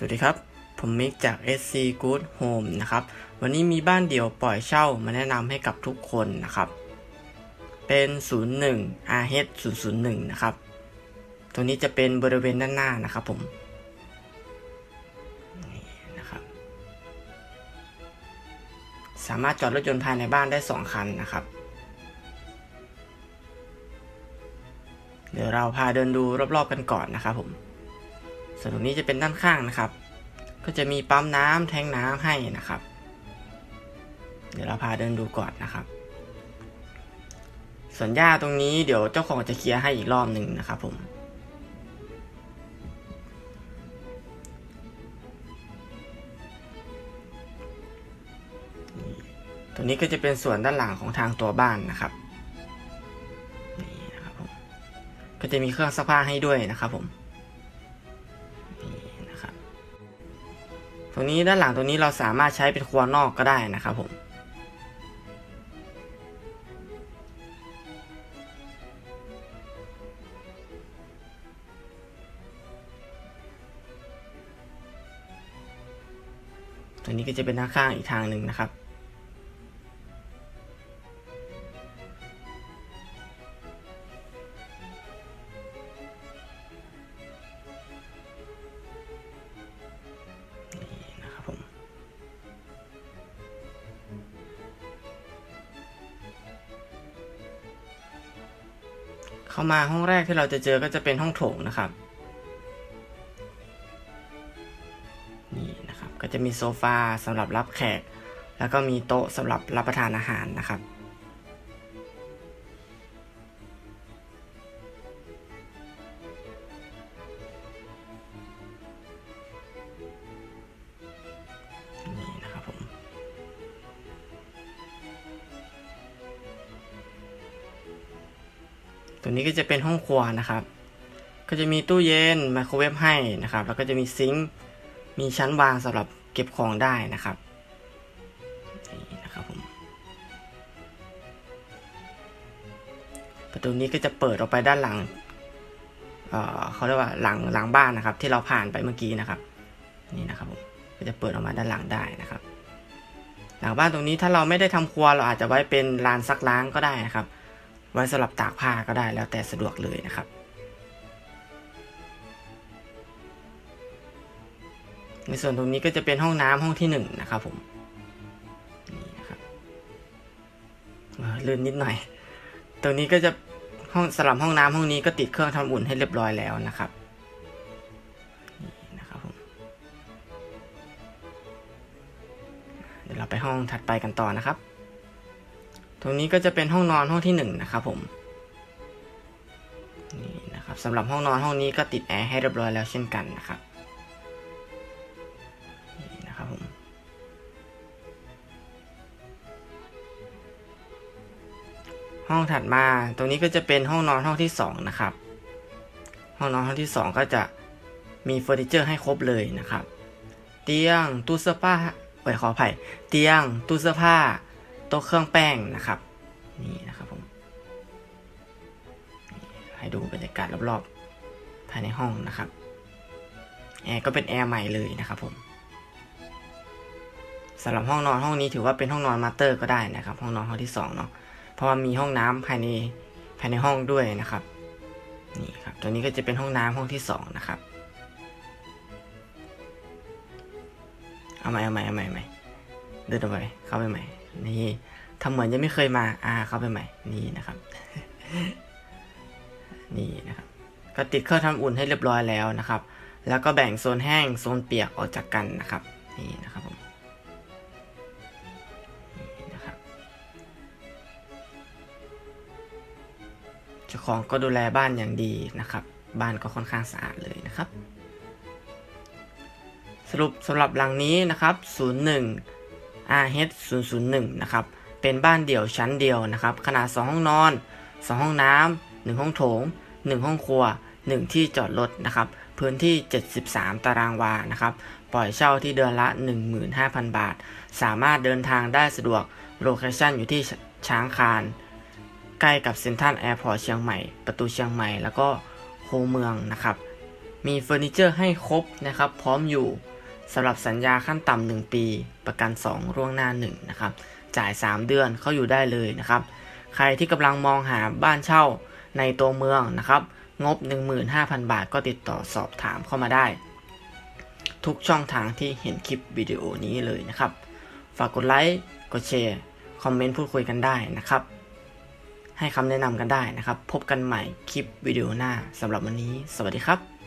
สวัสดีครับ ผมมิกจาก SC Good Home นะครับ วันนี้มีบ้านเดี่ยวปล่อยเช่ามาแนะนำให้กับทุกคนนะครับ เป็น 01 RH 001 นะครับ ตัวนี้จะเป็นบริเวณด้านหน้านะครับผมนี่นะครับ สามารถจอดรถยนต์ภายในบ้านได้ 2 คันนะครับ เดี๋ยวเราพาเดินดูรอบๆกันก่อนนะครับผม ส่วนตรงนี้จะเป็นด้านข้างนะครับ ก็จะมีปั๊มน้ำแทงน้ำให้นะครับ เดี๋ยวเราพาเดินดูก่อนนะครับ ส่วนหญ้าตรงนี้เดี๋ยวเจ้าของจะเคลียร์ให้อีกรอบหนึ่งนะครับผมตรงนี้ก็จะเป็นส่วนด้านหลังของทางตัวบ้านนะครับนี่นะครับผมก็จะมีเครื่องซักผ้าให้ด้วยนะครับผม ตรงนี้ด้านหลังตรงนี้เราสามารถใช้เป็นครัวนอกก็ได้นะครับผมตัวนี้ก็จะเป็นหน้าข้างอีกทางหนึ่งนะครับ เข้ามาห้องแรกที่เราจะเจอก็จะเป็นห้องโถงนะครับนี่นะครับก็จะมีโซฟาสำหรับรับแขก แล้วก็มีโต๊ะสำหรับรับประทานอาหารนะครับ ตัวนี้ก็จะเป็นห้องครัวนะครับ ก็จะมีตู้เย็นไมโครเวฟให้นะครับ แล้วก็จะมีซิงค์มีชั้นวางสำหรับเก็บของได้นะครับนี่นะครับผมประตูนี้ก็จะเปิดออกไปด้านหลังเเขาเรียกว่าหลังหลังบ้านนะครับ ที่เราผ่านไปเมื่อกี้นะครับ นี่นะครับผมก็จะเปิดออกมาด้านหลังได้นะครับ หลังบ้านตรงนี้ถ้าเราไม่ได้ทำครัวเราอาจจะไว้เป็นลานซักล้างก็ได้นะครับ ไว้สำหรับตากผ้าก็ได้แล้วแต่สะดวกเลยนะครับ ในส่วนตรงนี้ก็จะเป็นห้องน้ำห้องที่หนึ่งนะครับผมนี่นะครับเลื่นนิดหน่อย ตรงนี้ก็จะห้องสำหรับห้องน้ำห้องนี้ก็ติดเครื่องทำอุ่นให้เรียบร้อยแล้วนะครับนี่นะครับผมเดี๋ยวเราไปห้องถัดไปกันต่อนะครับ ตรงนี้ก็จะเป็นห้องนอนห้องที่หนึ่งนะครับผมนี่นะครับสำหรับห้องนอนห้องนี้ก็ติดแอร์ให้เรียบร้อยแล้วเช่นกันนะครับนี่นะครับผมห้องถัดมาตรงนี้ก็จะเป็นห้องนอนห้องที่สองนะครับห้องนอนห้องที่สองก็จะมีเฟอร์นิเจอร์ให้ครบเลยนะครับ เตียงตู้เสื้อผ้าเอ้ยขออภัยเตียงตู้เสื้อผ้า ต๊ะเครื่องแป้งนะครับ นี่นะครับผมให้ดูบรรยากาศรอบๆ ภายในห้องนะครับแอร์ก็เป็นแอร์ใหม่เลยนะครับผมสำหรับห้องนอนห้องนี้ถือว่าเป็นห้องนอนมาสเตอร์ก็ได้นะครับ ห้องนอนห้องที่สองเนาะเพราะว่ามีห้องน้ำภายในภายในห้องด้วยนะครับนี่ครับตัวนี้ก็จะเป็นห้องน้ำห้องที่สองนะครับเอาใหม่เอาใหม่เอาใหม่ใหม่เดินออกไปเข้าไปใหม่ นี่ทำเหมือนยังไม่เคยมา อ่า เข้าไปใหม่ นี่นะครับ นี่นะครับ ก็ติดเครื่องทำอุ่นให้เรียบร้อยแล้วนะครับ แล้วก็แบ่งโซนแห้งโซนเปียกออกจากกันนะครับ นี่นะครับผมนะครับเจ้าของก็ดูแลบ้านอย่างดีนะครับ บ้านก็ค่อนข้างสะอาดเลยนะครับ สรุปสำหรับหลังนี้นะครับ 01 RH 001 นะครับ เป็นบ้านเดี่ยวชั้นเดียวนะครับ ขนาด 2 ห้องนอน 2 ห้องน้ำ 1 ห้องโถง 1 ห้องครัว 1 ที่จอดรถนะครับ พื้นที่ 73 ตารางวา นะครับ ปล่อยเช่าที่เดือนละ 15,000 บาท สามารถเดินทางได้สะดวก โลเคชั่นอยู่ที่ช้างคาน ใกล้กับเซ็นทรัลแอร์พอร์ตเชียงใหม่ ประตูเชียงใหม่ แล้วก็โคเมืองนะครับ มีเฟอร์นิเจอร์ให้ครบนะครับ พร้อมอยู่ สำหรับสัญญาขั้นต่ำ1ปี ประกัน 2 ร่วงหน้า1นะครับจ่าย 3 เดือนเข้าอยู่ได้เลยนะครับ ใครที่กำลังมองหาบ้านเช่าในตัวเมืองนะครับ งบ 15,000 บาทก็ติดต่อสอบถามเข้ามาได้ ทุกช่องทางที่เห็นคลิปวิดีโอนี้เลยนะครับ ฝากกดไลค์ กดแชร์ คอมเมนต์พูดคุยกันได้นะครับ ให้คำแนะนำกันได้นะครับ พบกันใหม่คลิปวิดีโอหน้าสำหรับวันนี้ สวัสดีครับ